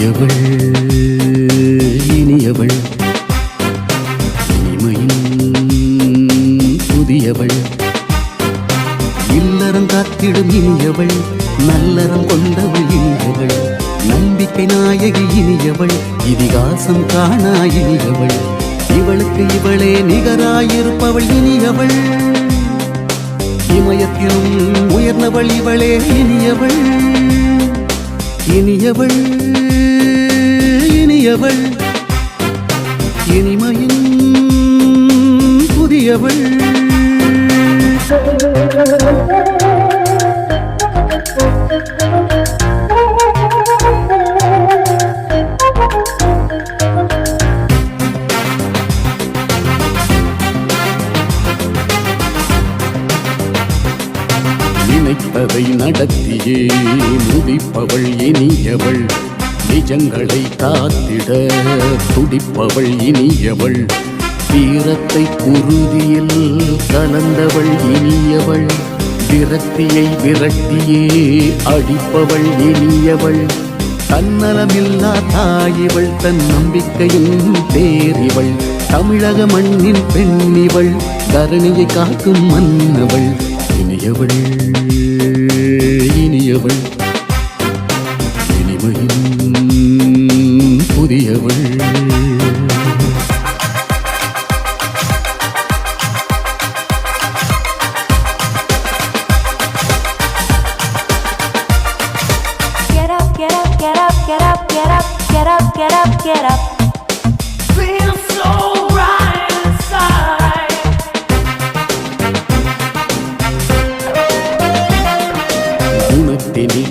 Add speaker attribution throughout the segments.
Speaker 1: இனியவள் இனியவள். இதிகாசம் இவளுக்கு இவளே நிகராயிருப்பவள் இனியவள். இமயத்திலும் உயர்ந்தவள் இவளே இனியவள். இனியவள் இனியவள். இனிமையின் புதியவள். Thank you. நினைப்பதை நடத்தியே முதிப்பவள் இனியவள். நிஜங்களை காத்திட துடிப்பவள் இனியவள். வீரத்தை குருதியில் கலந்தவள் இனியவள். விரக்தியை விரட்டியே அடிப்பவள் இனியவள். தன்னலமில்லா தாயிவள் தன் நம்பிக்கையின் தேறிவள். தமிழக மண்ணின் பெண்ணிவள் தரணியை காக்கும் மன்னவள். இனியவள். இனியவள் இனிமையின் புதியவள்.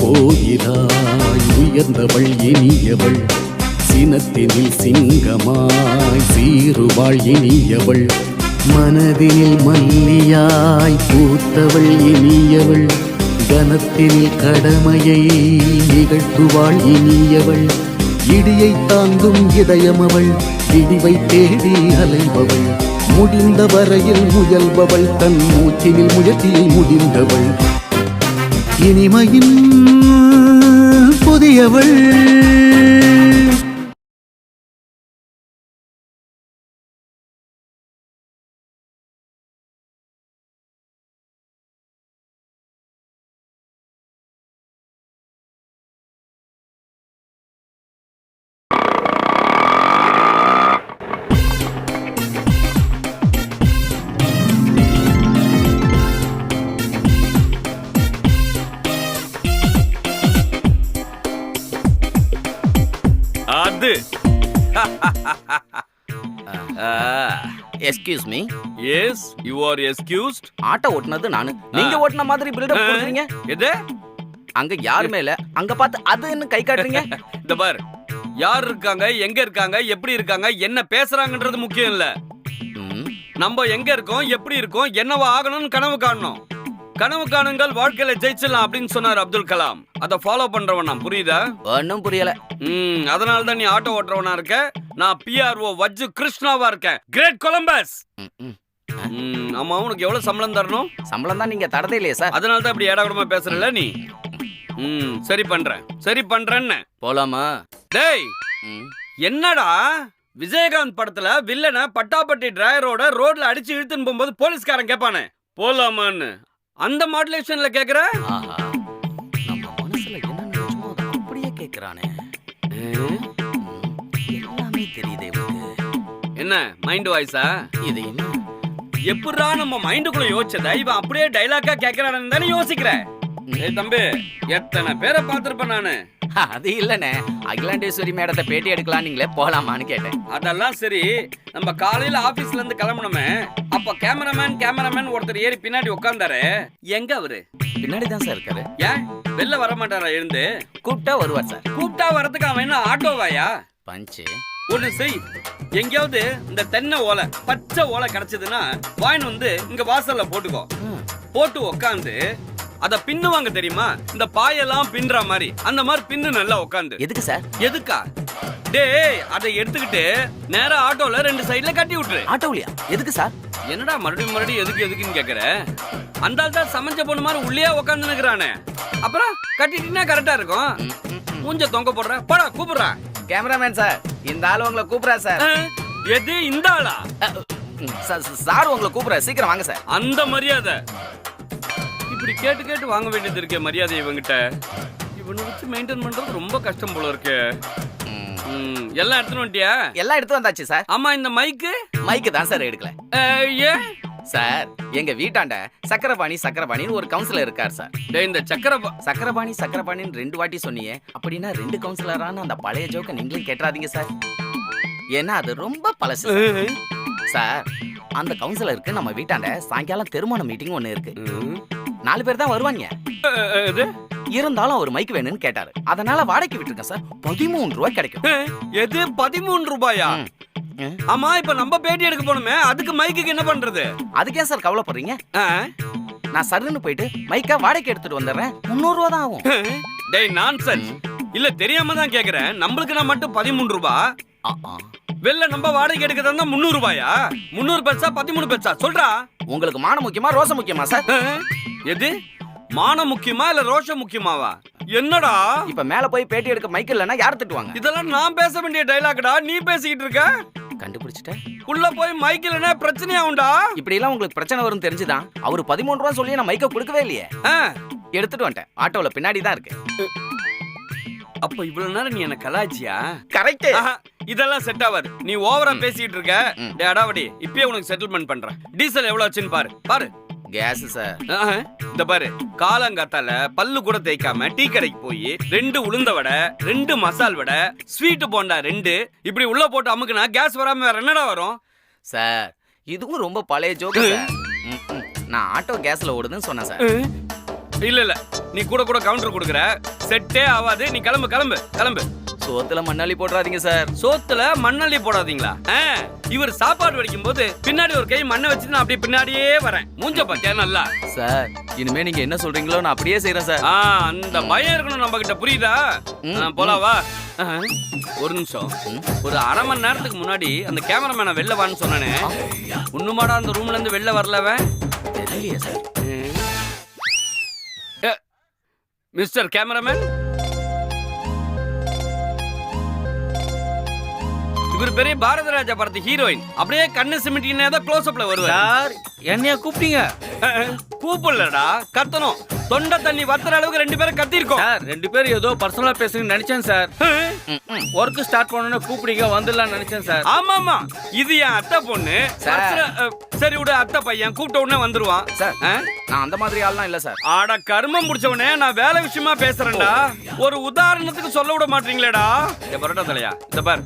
Speaker 1: போகிறாய் உயர்ந்தவள் இனியவள். சினத்தினில் சிங்கமாய் சீருவாள் இனியவள். மனதினில் மல்லியாய் பூத்தவள் இனியவள். கனத்தினில் கடமையை நிகழ்த்துவாள் இனியவள். இடியை தாங்கும் இதயமவள் இடிவை தேடி அலைபவள். முடிந்த வரையில் முயல்பவள் தன் மூச்சினில் முயற்சியை முடிந்தவள். இனிமையின் புதியவள்.
Speaker 2: Excuse me
Speaker 3: yes you are excused
Speaker 2: auto ஓட்டுனது நானு. நீங்க ஓட்டுன மாதிரி பில்டப் கொடுக்குறீங்க?
Speaker 3: எது?
Speaker 2: அங்க யாருமே இல்ல அங்க பார்த்து அது என்ன கை காட்டுறீங்க?
Speaker 3: இந்த பார் யார் இருக்காங்க எங்க இருக்காங்க எப்படி இருக்காங்க என்ன பேசுறாங்கன்றது முக்கியம் இல்ல. நம்ம எங்க இருக்கோம் எப்படி இருக்கோம் என்னவா ஆகணும்னு கனவு காணணும். கனவு காணுங்கள் வாழ்க்கையில ஜெயிச்சிடலாம் அப்படின்னு சொன்னார் அப்துல் கலாம். அதை ஃபாலோ பண்றவன் நான் புரியுதா?
Speaker 2: ஒண்ணும் புரியல.
Speaker 3: ம் அதனால தான் நீ ஆட்டோ ஓட்டுறவனா இருக்க. நான் பிஆர்ஓ வஜ்ஜு கிருஷ்ணாவா இருக்கேன். கிரேட் கொலம்பஸ்
Speaker 2: ம், ம்.
Speaker 3: ம் ஆமா உனக்கு எவ்வளவு சம்பளம் தரணும்?
Speaker 2: சம்பளம் தான் நீங்க தரதே இல்லையே சார்.
Speaker 3: அதனால தான் இப்படி ஏடாகூடமா பேசுறல நீ? ம் சரி பண்றேன். சரி பண்றேன்னு.
Speaker 2: போலாமா?
Speaker 3: டேய்
Speaker 2: ம்,
Speaker 3: என்னடா? விஜயகாந்த் படத்துல வில்லனை பட்டாப்பட்டி டிரைவரோட ரோட்ல அடிச்சு இழுத்துன்னு போகும்போது போலீஸ்காரன் கேட்பானே போலாமான்னு. அந்த மாடுலேஷன்ல கேக்குற?
Speaker 2: ஆஹா. நம்ம மனசுல என்ன நினைச்சோமோ அதை அப்படியே கேக்குறானே. ம், எல்லாமே தெரியுதே இவனுக்கு
Speaker 3: என்ன மைண்ட் வாய்ஸா
Speaker 2: இது என்ன?
Speaker 3: எப்படிடா நம்ம மைண்டுக்குள்ள யோசிச்சத இவன் அப்படியே டைலாக்கா கேக்குறானு தானே யோசிக்கிற? ஏய் தம்பி எத்தனை பேரை பார்த்திருப்பேன் நானு?
Speaker 2: அது இல்லனே அகிலாண்டேஸ்வரி மேடத்தை பேட்டி எடுக்கலாம் நீங்களே போலாமான்னு கேட்டேன்.
Speaker 3: அதெல்லாம் சரி. நம்ம காலையில ஆபீஸ்ல இருந்து கிளம்பணுமே அப்ப கேமராமேன் கேமராமேன் ஒருத்தர் ஏறி பின்னாடி உட்கார்ந்தாரு. எங்க அவரு?
Speaker 2: பின்னாடி தான் சார் இருக்காரு.
Speaker 3: ஏன்? வெளில வர மாட்டாரா எழுந்து?
Speaker 2: கூப்பிட்டா வருவார் சார்.
Speaker 3: கூப்பிட்டா வரதுக்கு அவன் என்ன ஆட்டோவாயா?
Speaker 2: பஞ்சு.
Speaker 3: ஒண்ணு செய். எங்கேயாவது இந்த தென்னை ஓலை பச்சை ஓலை கிடைச்சதுன்னா வாயின் வந்து இங்க வாசல்ல போட்டுக்கோ. போட்டு உக்காந்து அத பின்னுவாங்க தெரியுமா? இந்த பாயெல்லாம் பின்ற மாதிரி. அந்த மாதிரி பின்னு நல்லா உட்காந்து
Speaker 2: எதுக்கு சார்?
Speaker 3: எதுக்கா? டேய் அதை எடுத்துக்கிட்டு நேரா ஆட்டோல ரெண்டு சைடுல கட்டி விட்டுரு.
Speaker 2: ஆட்டோலியா? எதுக்கு சார்?
Speaker 3: என்னடா மறுபடியும் மறுபடியும் எதுக்கு எதுக்குன்னு கேக்குற? அந்த ஆள் தான் சமைச்ச பொண்ணு மாதிரி உள்ளே உட்காந்து நிக்கிறானே. அப்புறம் கட்டிட்டீங்கன்னா கரெக்டா இருக்கும். மூஞ்ச தொங்க போடுற. போடா கூப்பிடுறா.
Speaker 2: கேமராமேன் சார் இந்த ஆள் உங்களை கூப்பிடுறா சார்.
Speaker 3: எது இந்த ஆளா?
Speaker 2: சார் உங்களை கூப்பிடுறா. சீக்கிரம் வாங்க சார்.
Speaker 3: அந்த மரியாதை. இப்படி கேட்டு கேட்டு வாங்க வேண்டியது இருக்கே மரியாதை இவங்கிட்ட. இவனை வச்சு மெயின்டைன் பண்றது ரொம்ப கஷ்டம் போல இருக்கு.
Speaker 2: ம்,
Speaker 3: எல்லாம் எடுத்துன்னு வந்துட்டியா?
Speaker 2: எல்லாம் எடுத்து வந்தாச்சு சார்.
Speaker 3: ஆமா இந்த மைக்கு
Speaker 2: மைக்கு தான் சார் எடுக்கல.
Speaker 3: ஏன்?
Speaker 2: சார் எங்க வீட்டாண்ட சக்கரபாணி சக்கரபாணின்னு ஒரு கவுன்சிலர் இருக்கார் சார்.
Speaker 3: டேய், இந்த சக்கரை
Speaker 2: சக்கரபாணி சக்கரபாணின்னு ரெண்டு வாட்டி சொன்னீங்க அப்படின்னா ரெண்டு கவுன்சிலரான அந்த பழைய ஜோக்க நீங்களும் கேட்டுறாதீங்க சார். ஏன்னா அது ரொம்ப பழசு சார். சார் அந்த கவுன்சிலருக்கு நம்ம வீட்டாண்ட சாயங்காலம் திருமண மீட்டிங் ஒன்று இருக்கு. நாலு பேர் தான் வருவாங்க.
Speaker 3: இது
Speaker 2: இருந்தாலும் அவர் மைக் வேணும்னு கேட்டாரு. அதனால வாடகைக்கு விட்டுருக்கேன் சார். பதிமூணு ரூபாய் கிடைக்கும்.
Speaker 3: எது? பதிமூணு ரூபாயா. ஆமா இப்ப நம்ம பேட்டி எடுக்க போனோமே அதுக்கு மைக்குக்கு என்ன பண்றது?
Speaker 2: அதுக்கே சார் கவலைப்படுறீங்க. நான் சருன்னு போயிட்டு மைக்கா வாடகைக்கு எடுத்துட்டு வந்துடுறேன். முந்நூறு ரூபா தான் ஆகும்.
Speaker 3: டேய் நான்சென்ஸ் இல்ல தெரியாம தான் கேக்குறேன். நம்மளுக்கு நான் மட்டும் பதிமூணு ரூபா. வெளில நம்ம வாடகை எடுக்கிறதா இருந்தா முந்நூறு ரூபாயா? முந்நூறு பெருசா பதிமூணு பெருசா? சொல்றா.
Speaker 2: உங்களுக்கு மானம் முக்கியமா ரோசம் முக்கியமா சார்?
Speaker 3: எது? மானம் முக்கியமா இல்ல ரோஷம் முக்கியமாவா? என்னடா?
Speaker 2: இப்ப மேல போய் பேட்டி எடுக்க மைக் இல்லைன்னா யார் திட்டுவாங்க?
Speaker 3: இதெல்லாம் நான் பேச வேண்டிய டைலாக்டா நீ பேசிக்கிட்டு இருக்க?
Speaker 2: கண்டுபிடிச்சிட்டேன்.
Speaker 3: உள்ள போய் மைக் இல்லைன்னா பிரச்சனையாவும்டா
Speaker 2: இப்படி எல்லாம் உங்களுக்கு பிரச்சனை வரும் தெரிஞ்சுதான் அவர் பதிமூணு ரூபா சொல்லி நான் மைக்க கொடுக்கவே இல்லையே. எடுத்துட்டு வந்துட்டேன். ஆட்டோல பின்னாடி தான் இருக்கு.
Speaker 3: அப்ப இவ்வளவு நேரம் நீ என்ன கலாச்சியா
Speaker 2: கரெக்ட்
Speaker 3: இதெல்லாம் செட் ஆகாது. நீ ஓவரா பேசிட்டு இருக்க. டேய் அடாவடி இப்பயே உனக்கு செட்டில்மெண்ட் பண்றேன். டீசல் எவ்வளவு ஆச்சுன்னு பாரு. பாரு.
Speaker 2: கேஸ் சார்
Speaker 3: இந்த பாரு. காலங்காத்தால பல்லு கூட தேய்க்காம டீ கடைக்கு போய் ரெண்டு உளுந்த வடை ரெண்டு மசால் வடை ஸ்வீட் போண்டா ரெண்டு இப்படி உள்ள போட்டு அமுக்குனா கேஸ் வராம வேற என்னடா வரும்?
Speaker 2: சார் இதுவும் ரொம்ப பழைய ஜோக்கு. நான் ஆட்டோ கேஸ்ல ஓடுதுன்னு சொன்னேன் சார்
Speaker 3: இல்ல இல்ல. நீ கூட கூட கவுண்டர் கொடுக்குற. செட்டே ஆகாது நீ கிளம்பு கிளம்பு கிளம்பு.
Speaker 2: சோத்துல மண்ணாளி போட்டுறாதீங்க சார்.
Speaker 3: சோத்துல மண்ணள்ளி போடாதீங்களா? இவர் சாப்பாடு வடிக்கும் போது பின்னாடி ஒரு கை மண்ணை வச்சு நான் அப்படியே பின்னாடியே வரேன். மூஞ்ச பாத்தியா நல்லா?
Speaker 2: சார் இனிமே நீங்க என்ன சொல்றீங்களோ நான் அப்படியே செய்யறேன் சார்.
Speaker 3: ஆ அந்த பயம் இருக்கணும் நம்ம கிட்ட புரியுதா?
Speaker 2: ம்,
Speaker 3: ஆ, போலாம் வா. ஆஹா. ஒரு நிமிஷம். ஒரு அரை மணி நேரத்துக்கு முன்னாடி அந்த கேமராமேனை வெளில வான்னு சொன்னானே. ஒண்ணுமாடா அந்த ரூம்ல இருந்து வெளில வரலவன்
Speaker 2: தெரியலையே சார்.
Speaker 3: Mister cameraman? இவர் பெரிய பாரத ராஜா படத்து ஹீரோயின். அப்படியே கண்ணு சிமிட்டினே தான் க்ளோஸ் அப்ல வருவார்
Speaker 4: என்னைய கூப்பிட்டீங்க?
Speaker 3: கூப்பிடலடா கத்தணும். தொண்டை தண்ணி வத்துற அளவுக்கு ரெண்டு பேரும் கத்திருக்கோம்.
Speaker 4: சார் ரெண்டு பேரும் ஏதோ பர்சனலா பேசுறீங்கன்னு நினைச்சேன் சார். ஒர்க் ஸ்டார்ட் பண்ணணும்னு கூப்பிடுங்க வந்துடலாம் நினைச்சேன் சார்.
Speaker 3: ஆமா ஆமா இது என் அத்தை பொண்ணு.
Speaker 2: சார்.
Speaker 3: விடு அத்தை பையன் கூப்பிட்ட உடனே வந்துருவான்.
Speaker 2: சார்? நான் அந்த மாதிரி ஆள்லாம் இல்ல சார்.
Speaker 3: ஆட கர்மம் முடிச்சவனே நான் வேலை விஷயமா பேசுறேன்டா. ஒரு உதாரணத்துக்கு சொல்ல விட மாட்டீங்களேடா. இந்த பரோட்டா தலையா? இந்த பார்.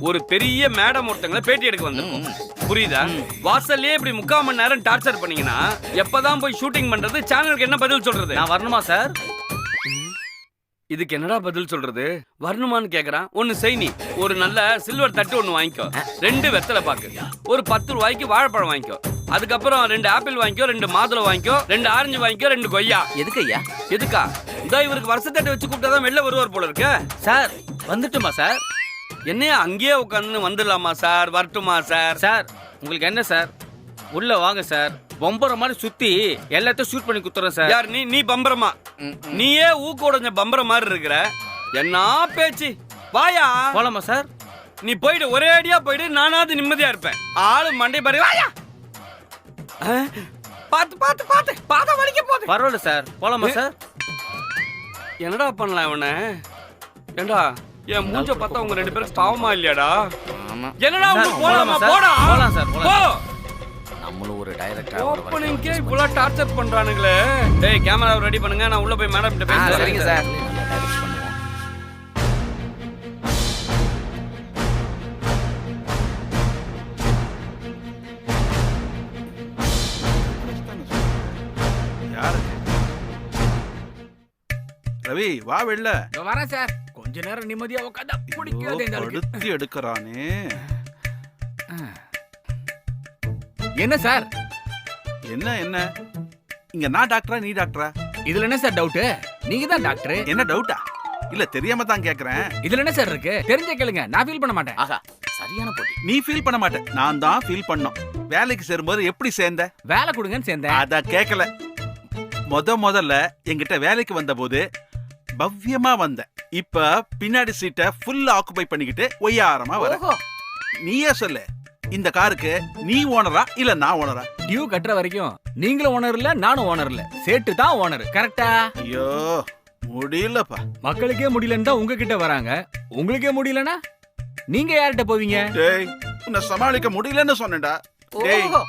Speaker 3: ஒரு பெரிய மேடம் ஒருத்தங்களை பேட்டி எடுக்க வந்திருக்கோம். புரியுதா? வாசல்லே இப்படி முக்கால் மணி நேரம் டார்ச்சர் பண்ணீங்கன்னா எப்பதான் போய் ஷூட்டிங் பண்றது? சேனலுக்கு என்ன பதில் சொல்றது?
Speaker 4: நான் வரணுமா சார்
Speaker 3: இதுக்கு என்னடா பதில் சொல்றது? வரணுமான்னு கேக்குறான். ஒன்னு செய் நீ. ஒரு நல்ல சில்வர் தட்டு ஒன்னு வாங்கிக்கோ. ரெண்டு வெத்தலை பாக்கு. ஒரு பத்து ரூபாய்க்கு வாழைப்பழம் வாங்கிக்கோ. அதுக்கப்புறம் ரெண்டு ஆப்பிள் வாங்கிக்கோ ரெண்டு மாதுளை வாங்கிக்கோ ரெண்டு ஆரஞ்சு வாங்கிக்கோ ரெண்டு கொய்யா.
Speaker 2: எதுக்கு ஐயா?
Speaker 3: எதுக்கா? இதோ இவருக்கு வருஷத்தட்டை வச்சு கூப்பிட்டாதான் வெளில வருவார் போல இருக்கு.
Speaker 4: சார் வந்துட்டுமா சார்
Speaker 3: என்னையா அங்கேயே உட்காந்து வந்துடலாமா சார்? வரட்டுமா சார்?
Speaker 4: சார் உங்களுக்கு என்ன சார்? உள்ள வாங்க சார். பொம்பர மாதிரி சுத்தி எல்லாத்தையும் ஷூட் பண்ணி குத்துறேன் சார்.
Speaker 3: யார் நீ நீ பம்பரமா. நீயே ஊக்க உடஞ்ச பம்பர மாதிரி இருக்கிற? என்ன பேச்சு? வாயா?
Speaker 4: போலாமா சார்?
Speaker 3: நீ போயிடு ஒரே அடியா போயிடு நானாவது நிம்மதியா இருப்பேன். ஆளு மண்டை பாரு. வாயா! ஆ, பாத்து பாத்து பாத்து. பாத வலிக்க போகுது.
Speaker 4: பரவாயில்ல சார். போலாமா சார்?
Speaker 3: என்னடா பண்ணலாம் இவனை? ஏண்டா? என் மூஞ்ச பார்த்தா உங்க ரெண்டு பேரும் பாவமா இல்லையாடா?
Speaker 2: ஆமா.
Speaker 3: என்னடா உங்களுக்கு போலாமா? போடா?
Speaker 4: போலாம் சார், போலாம்
Speaker 3: போ.
Speaker 2: நம்மளும் ஒரு டைரக்டர்
Speaker 3: ஓப்பனிங்கே இவ்வளவு டார்ச்சர் பண்றானுங்களே. டேய் கேமரா ரெடி பண்ணுங்க நான் உள்ள போய் மேடம் கிட்ட பேசுறேன்.
Speaker 2: சரிங்க சார்.
Speaker 5: ரவி வா வெளில.
Speaker 6: வரேன் சார். கொஞ்ச நேரம் நிம்மதியா உட்காந்தா பிடிக்காது இந்த ஆளுக்கு.
Speaker 5: படுத்தி எடுக்கிறானே.
Speaker 6: என்ன சார்?
Speaker 5: என்ன என்ன? இங்க நான் டாக்டரா நீ டாக்டரா?
Speaker 6: இதுல என்ன சார் டவுட் நீங்க தான் டாக்டர்?
Speaker 5: என்ன டவுட்டா? இல்ல தெரியாம தான் கேக்குறேன்.
Speaker 6: இதுல என்ன சார் இருக்கு? தெரிஞ்ச கேளுங்க. நான் ஃபீல் பண்ண மாட்டேன்.
Speaker 2: ஆகா சரியான போட்டி.
Speaker 5: நீ ஃபீல் பண்ண மாட்ட நான் தான் ஃபீல் பண்ணோம். வேலைக்கு சேரும்போது எப்படி சேர்ந்த?
Speaker 6: வேலை கொடுங்கன்னு சேர்ந்தேன்.
Speaker 5: அத கேட்கல முத முதல்ல என்கிட்ட வேலைக்கு வந்தபோது பவ்யமா வந்த. இப்ப பின்னாடி சீட்டை ஃபுல்லா ஆக்குபை பண்ணிக்கிட்டு ஒய்யாரமா வர.
Speaker 2: ஓஹோ.
Speaker 5: நீயே சொல்லு. இந்த காருக்கு நீ ஓனரா இல்ல நான் ஓனரா
Speaker 6: டியூ கட்டுற வரைக்கும் நீங்களும் ஓனர் இல்ல நானும் ஓனர் இல்ல. சேட்டு தான் ஓனர் கரெக்டா
Speaker 5: ஐயோ முடியலப்பா.
Speaker 6: மக்களுக்கே முடியலன்னு தான் உங்ககிட்ட வராங்க. உங்களுக்கே முடியலனா நீங்க யார்கிட்ட போவீங்க?
Speaker 5: டேய் உன்னை சமாளிக்க முடியலன்னு சொன்னேன்டா. டேய்
Speaker 2: ஓஹோ.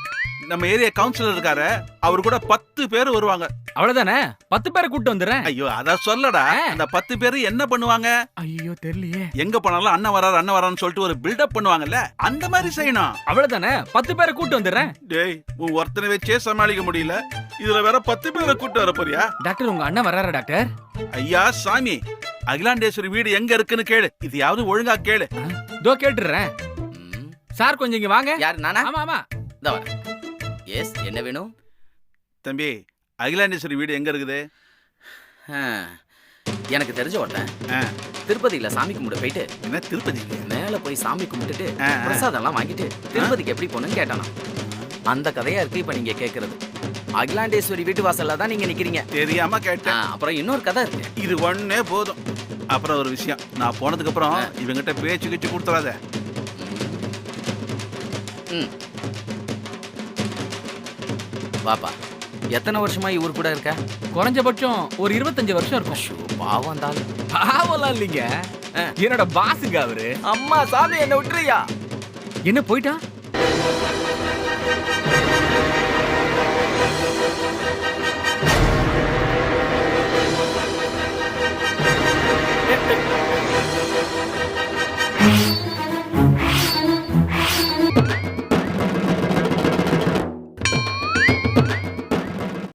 Speaker 5: நம்ம ஏரியா கவுன்சிலர் இருக்காரு அவர் கூட பத்து பேர் வருவாங்க.
Speaker 6: அவ்வளவுதானே? பத்து பேரை கூட்டு வந்துடுறேன்.
Speaker 5: ஐயோ அத சொல்லடா. அந்த பத்து பேர் என்ன பண்ணுவாங்க?
Speaker 6: ஐயோ தெரியலையே.
Speaker 5: எங்க போனாலும் அண்ணன் வராரு அண்ணன் வரான்னு சொல்லிட்டு ஒரு பில்டப் பண்ணுவாங்கல்ல அந்த மாதிரி செய்யணும்.
Speaker 6: அவ்வளவுதானே? பத்து பேரை கூட்டு வந்துடுறேன்.
Speaker 5: டேய் உன் ஒருத்தனை வச்சே சமாளிக்க முடியல. இதுல வேற பத்து பேரை கூட்டு வர போறியா?
Speaker 6: டாக்டர் உங்க அண்ணன் வர்றாரா டாக்டர்?
Speaker 5: ஐயா சாமி அகிலாண்டேஸ்வரி வீடு எங்க இருக்குன்னு கேளு. இது யாவது ஒழுங்கா கேளு.
Speaker 6: இதோ கேட்டுடுறேன்.
Speaker 2: ம்.
Speaker 6: சார் கொஞ்சம் இங்க வாங்க.
Speaker 2: யார் நானா?
Speaker 6: ஆமா ஆமா.
Speaker 2: இந்த வரேன். எஸ் என்ன வேணும்?
Speaker 5: தம்பி அகிலாண்டேஸ்வரி வீடு எங்க இருக்குது?
Speaker 2: எனக்கு தெரிஞ்ச ஒருத்தன். திருப்பதியில சாமி கும்பிட போயிட்டு
Speaker 5: என்ன திருப்பதி?
Speaker 2: மேல போய் சாமி கும்பிட்டுட்டு
Speaker 5: ஆ, ஆ.
Speaker 2: பிரசாதம் எல்லாம் வாங்கிட்டு திருப்பதிக்கு எப்படி போகணும்னு கேட்டானா அந்த கதையா இருக்கு இப்ப நீங்க கேக்குறது. அகிலாண்டேஸ்வரி வீட்டு வாசல்ல தான் நீங்க நிக்கிறீங்க.
Speaker 5: தெரியாம கேட்டேன்.
Speaker 2: அப்புறம் இன்னொரு கதை இருக்கு.
Speaker 5: இது ஒண்ணே போதும். அப்புறம் ஒரு விஷயம். நான் போனதுக்கு அப்புறம் இவங்கிட்ட பேச்சு கிச்சு கொடுத்துறாத.
Speaker 2: ம். வாப்பா. எத்தனை வருஷமா இவர் கூட இருக்க?
Speaker 6: குறைஞ்சபட்சம் ஒரு இருபத்தஞ்சு வருஷம் இருக்கும்.
Speaker 2: பாவம் தான்
Speaker 6: பாவம்லாம் இல்லைங்க. என்னோட பாஸுங்க அவரு.
Speaker 2: அம்மா சாமி என்ன விட்டுறியா
Speaker 6: என்ன போயிட்டான்